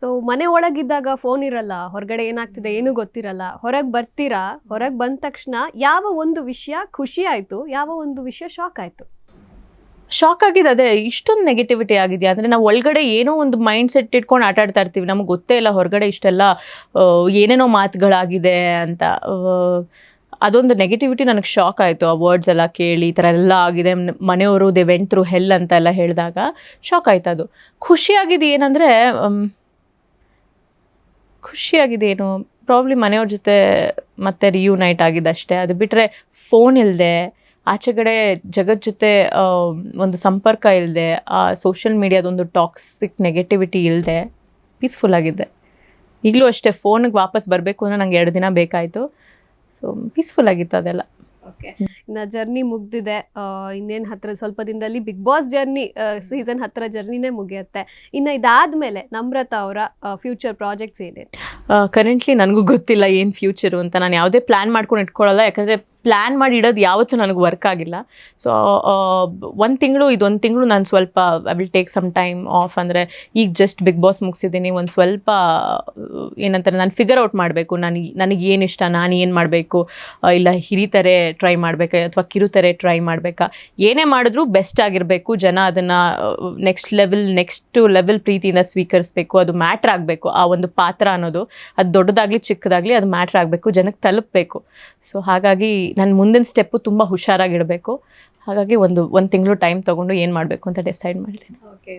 So ಮನೆ ಒಳಗಿದ್ದಾಗ phone ಇರಲ್ಲ, ಹೊರಗಡೆ ಏನಾಗ್ತಿದೆ ಏನು ಗೊತ್ತಿರಲ್ಲ. ಹೊರಗೆ ಬರ್ತೀರಾ? ಹೊರಗೆ ಬಂದ ತಕ್ಷಣ ಯಾವ ಒಂದು ವಿಷಯ ಖುಷಿ ಆಯಿತು, ಯಾವ ಒಂದು ವಿಷಯ ಶಾಕ್ ಆಯಿತು? ಶಾಕ್ ಆಗಿದೆ ಅದೇ, ಇಷ್ಟೊಂದು ನೆಗೆಟಿವಿಟಿ ಆಗಿದೆಯಾ? ಅಂದರೆ ನಾವು ಒಳಗಡೆ ಏನೋ ಒಂದು ಮೈಂಡ್ ಸೆಟ್ ಇಟ್ಕೊಂಡು ಆಟ ಇರ್ತೀವಿ. ನಮಗೆ ಗೊತ್ತೇ ಇಲ್ಲ ಹೊರಗಡೆ ಇಷ್ಟೆಲ್ಲ ಏನೇನೋ ಮಾತುಗಳಾಗಿದೆ ಅಂತ. ಅದೊಂದು ನೆಗೆಟಿವಿಟಿ ನನಗೆ ಶಾಕ್ ಆಯಿತು. ಆ ವರ್ಡ್ಸ್ ಎಲ್ಲ ಕೇಳಿ, ಈ ಥರ ಎಲ್ಲ ಆಗಿದೆ. ಮನೆಯವರು ದೇ ವೆಂಟ್ ಥ್ರೂ ಹೆಲ್ ಅಂತ ಎಲ್ಲ ಹೇಳಿದಾಗ ಶಾಕ್ ಆಯ್ತು ಅದು ಖುಷಿಯಾಗಿದೆ ಏನಂದರೆ ಖುಷಿಯಾಗಿದೆ ಏನು ಪ್ರಾಬ್ಲಿ ಮನೆಯವ್ರ ಜೊತೆ ಮತ್ತೆ ರಿಯೂನೈಟ್ ಆಗಿದೆ ಅಷ್ಟೇ ಅದು ಬಿಟ್ಟರೆ ಫೋನ್ ಇಲ್ಲದೆ ಆಚೆ ಕಡೆ ಜಗತ್ ಜೊತೆ ಒಂದು ಸಂಪರ್ಕ ಇಲ್ಲದೆ ಆ ಸೋಷಿಯಲ್ ಮೀಡಿಯಾದೊಂದು ಟಾಕ್ಸಿಕ್ ನೆಗೆಟಿವಿಟಿ ಇಲ್ಲದೆ ಪೀಸ್ಫುಲ್ ಆಗಿದೆ ಈಗಲೂ ಅಷ್ಟೇ ಫೋನಿಗೆ ವಾಪಸ್ ಬರಬೇಕು ಅಂದರೆ ನಂಗೆ ಎರಡು ದಿನ ಬೇಕಾಯಿತು. ಸೊ ಪೀಸ್ಫುಲ್ ಆಗಿತ್ತು ಅದೆಲ್ಲ. ಓಕೆ. ಇನ್ನ ಜರ್ನಿ ಮುಗ್ದಿದೆ. ಇನ್ನೇನ್ ಹತ್ರ ಸ್ವಲ್ಪ ದಿನದಲ್ಲಿ ಬಿಗ್ ಬಾಸ್ ಜರ್ನಿ ಸೀಸನ್ ಹತ್ರ ಜರ್ನಿನೇ ಮುಗಿಯುತ್ತೆ. ಇನ್ನು ಇದಾದ್ಮೇಲೆ ನಮ್ರತಾ ಅವರ ಫ್ಯೂಚರ್ ಪ್ರಾಜೆಕ್ಟ್ಸ್ ಏನಿದೆ? ಕರೆಂಟ್ಲಿ ನನಗೂ ಗೊತ್ತಿಲ್ಲ ಏನು ಫ್ಯೂಚರು ಅಂತ. ನಾನು ಯಾವುದೇ ಪ್ಲ್ಯಾನ್ ಮಾಡ್ಕೊಂಡು ಇಟ್ಕೊಳ್ಳಲ್ಲ. ಯಾಕಂದರೆ ಪ್ಲ್ಯಾನ್ ಮಾಡಿ ಇಡೋದು ಯಾವತ್ತೂ ನನಗೆ ವರ್ಕ್ ಆಗಿಲ್ಲ. ಸೊ ಒಂದು ತಿಂಗಳು, ಇದೊಂದು ತಿಂಗಳು ನಾನು ಸ್ವಲ್ಪ I will take some time off ಅಂದರೆ ಈಗ ಜಸ್ಟ್ ಬಿಗ್ ಬಾಸ್ ಮುಗಿಸಿದ್ದೀನಿ, ಒಂದು ಸ್ವಲ್ಪ, ಏನಂತಾರೆ, ನಾನು ಫಿಗರ್ ಔಟ್ ಮಾಡಬೇಕು. ನನಗೆ ನನಗೆ ಏನು ಇಷ್ಟ, ನಾನು ಏನು ಮಾಡಬೇಕು ಇಲ್ಲ ಹಿರಿತಾರೆ ಟ್ರೈ ಮಾಡಬೇಕಾ, ಅಥವಾ ಕಿರುತಾರೆ ಟ್ರೈ ಮಾಡಬೇಕಾ, ಏನೇ ಮಾಡಿದ್ರೂ ಬೆಸ್ಟ್ ಆಗಿರಬೇಕು. ಜನ ಅದನ್ನು ನೆಕ್ಸ್ಟ್ ಲೆವೆಲ್ ನೆಕ್ಸ್ಟ್ ಲೆವೆಲ್ ಪ್ರೀತಿಯಿಂದ ಸ್ವೀಕರಿಸಬೇಕು. ಅದು ಮ್ಯಾಟ್ರ್ ಆಗಬೇಕು. ಆ ಒಂದು ಪಾತ್ರ ಅನ್ನೋದು, ಅದು ದೊಡ್ಡದಾಗಲಿ ಚಿಕ್ಕದಾಗಲಿ ಅದು ಮ್ಯಾಟ್ರ್ ಆಗಬೇಕು. ಜನಕ್ಕೆ ತಲುಪಬೇಕು. ಸೊ ಹಾಗಾಗಿ ನನ್ನ ಮುಂದಿನ ಸ್ಟೆಪ್ಪು ತುಂಬ ಹುಷಾರಾಗಿಡಬೇಕು ಹಾಗಾಗಿ ಒಂದು ಒಂದು ತಿಂಗಳು ಟೈಮ್ ತೊಗೊಂಡು ಏನು ಮಾಡಬೇಕು ಅಂತ ಡಿಸೈಡ್ ಮಾಡ್ತೀನಿ. ಓಕೆ